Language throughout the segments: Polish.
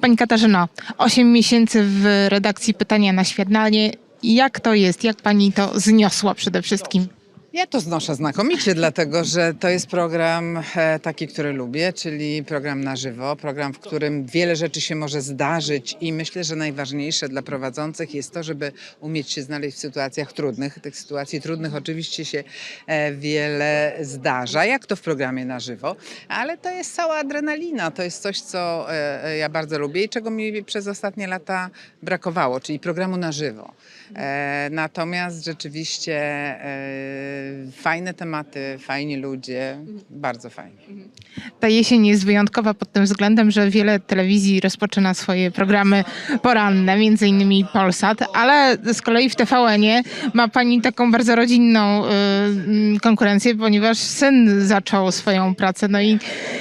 Pani Katarzyno, 8 miesięcy w redakcji Pytania na Świadlanie. Jak to jest? Jak pani to zniosła przede wszystkim? Ja to znoszę znakomicie, dlatego że to jest program e, taki, który lubię, czyli program na żywo, program, w którym wiele rzeczy się może zdarzyć i myślę, że najważniejsze dla prowadzących jest to, żeby umieć się znaleźć w sytuacjach trudnych. Tych sytuacji trudnych oczywiście się e, wiele zdarza, jak to w programie na żywo, ale to jest cała adrenalina, to jest coś, co e, ja bardzo lubię i czego mi przez ostatnie lata brakowało, czyli programu na żywo. Natomiast rzeczywiście fajne tematy, fajni ludzie, bardzo fajnie. Ta jesień jest wyjątkowa pod tym względem, że wiele telewizji rozpoczyna swoje programy poranne, między innymi Polsat, ale z kolei w TVN-ie ma pani taką bardzo rodzinną y, y, konkurencję, ponieważ syn zaczął swoją pracę. No i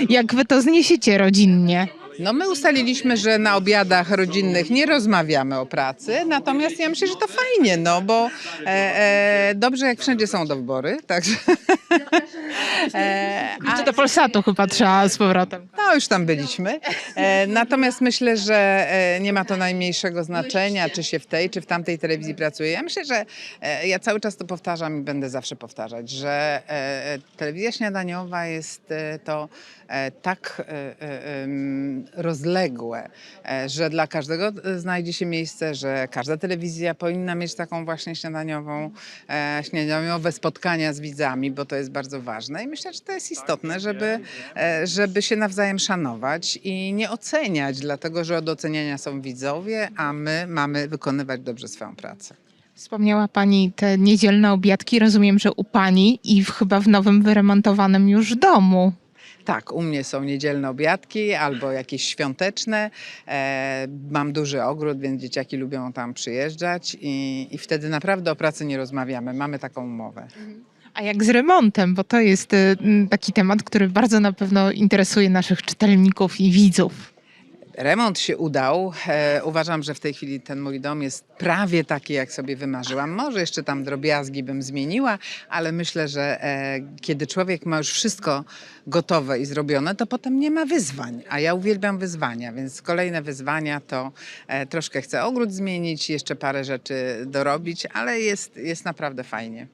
jak wy to zniesiecie rodzinnie? No my ustaliliśmy, że na obiadach rodzinnych nie rozmawiamy o pracy, natomiast ja myślę, że to fajnie, no bo e, e, dobrze jak wszędzie są do wybory, także... e, Czy do Polsatu chyba trzeba z powrotem? No, już tam byliśmy. E, natomiast myślę, że e, nie ma to najmniejszego znaczenia, czy się w tej, czy w tamtej telewizji pracuje. Ja myślę, że e, ja cały czas to powtarzam i będę zawsze powtarzać, że telewizja śniadaniowa jest to tak rozległe, że dla każdego znajdzie się miejsce, że każda telewizja powinna mieć taką właśnie śniadaniową, śniadaniowe spotkania z widzami, bo to jest bardzo ważne i myślę, że to jest istotne, żeby, żeby się nawzajem szanować i nie oceniać, dlatego że od oceniania są widzowie, a my mamy wykonywać dobrze swoją pracę. Wspomniała Pani te niedzielne obiadki, rozumiem, że u Pani i w, chyba w nowym wyremontowanym już domu. Tak, u mnie są niedzielne obiadki albo jakieś świąteczne. E, mam duży ogród, więc dzieciaki lubią tam przyjeżdżać i, i wtedy naprawdę o pracy nie rozmawiamy. Mamy taką umowę. A jak z remontem, bo to jest y, taki temat, który bardzo na pewno interesuje naszych czytelników i widzów. Remont się udał. E, uważam, że w tej chwili ten mój dom jest prawie taki, jak sobie wymarzyłam. Może jeszcze tam drobiazgi bym zmieniła, ale myślę, że e, kiedy człowiek ma już wszystko gotowe i zrobione, to potem nie ma wyzwań. A ja uwielbiam wyzwania, więc kolejne wyzwania to e, troszkę chcę ogród zmienić, jeszcze parę rzeczy dorobić, ale jest, jest naprawdę fajnie.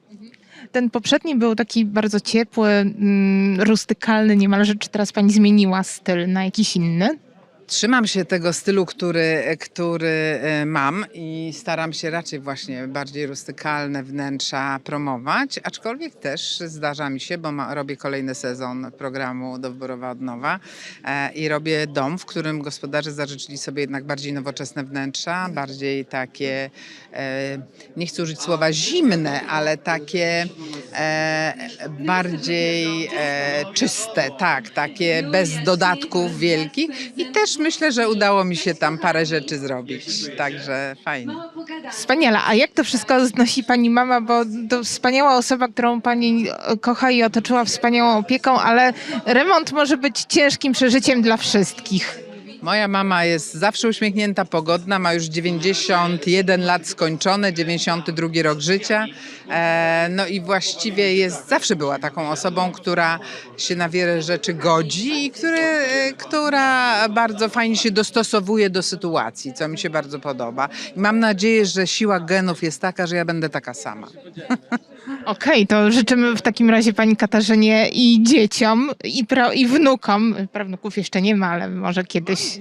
Ten poprzedni był taki bardzo ciepły, mm, rustykalny niemalże. Czy teraz Pani zmieniła styl na jakiś inny? Trzymam się tego stylu, który, który e, mam i staram się raczej właśnie bardziej rustykalne wnętrza promować, aczkolwiek też zdarza mi się, bo ma, robię kolejny sezon programu Doborowa Odnowa e, i robię dom, w którym gospodarze zażyczyli sobie jednak bardziej nowoczesne wnętrza, bardziej takie, e, nie chcę użyć słowa zimne, ale takie e, bardziej e, czyste, tak, takie bez dodatków wielkich. I też myślę, że udało mi się tam parę rzeczy zrobić, także fajnie. Wspaniale. A jak to wszystko znosi Pani mama, bo to wspaniała osoba, którą Pani kocha i otoczyła wspaniałą opieką, ale remont może być ciężkim przeżyciem dla wszystkich. Moja mama jest zawsze uśmiechnięta, pogodna, ma już 91 lat skończone, 92 rok życia. E, no i właściwie jest, zawsze była taką osobą, która się na wiele rzeczy godzi i który, e, która bardzo fajnie się dostosowuje do sytuacji, co mi się bardzo podoba. I mam nadzieję, że siła genów jest taka, że ja będę taka sama. Okej, to życzymy w takim razie Pani Katarzynie i dzieciom, i, pra, i wnukom. Prawnuków jeszcze nie ma, ale może kiedyś.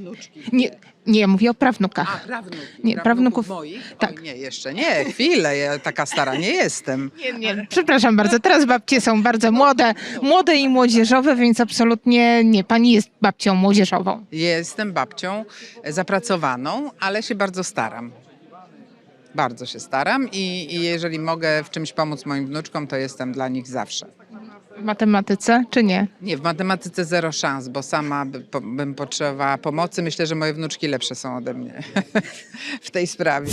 Nie, nie mówię o prawnukach. prawnuk, Nie, prawnuków- moich? tak. Oj, nie, jeszcze nie, chwilę, ja taka stara nie jestem. Nie, nie, przepraszam bardzo. Teraz babcie są bardzo młode, młode i młodzieżowe, więc absolutnie nie. Pani jest babcią młodzieżową. Jestem babcią zapracowaną, ale się bardzo staram. Bardzo się staram i, i jeżeli mogę w czymś pomóc moim wnuczkom, to jestem dla nich zawsze. W matematyce, czy nie? Nie, w matematyce zero szans, bo sama by, po, bym potrzebowała pomocy. Myślę, że moje wnuczki lepsze są ode mnie w tej sprawie.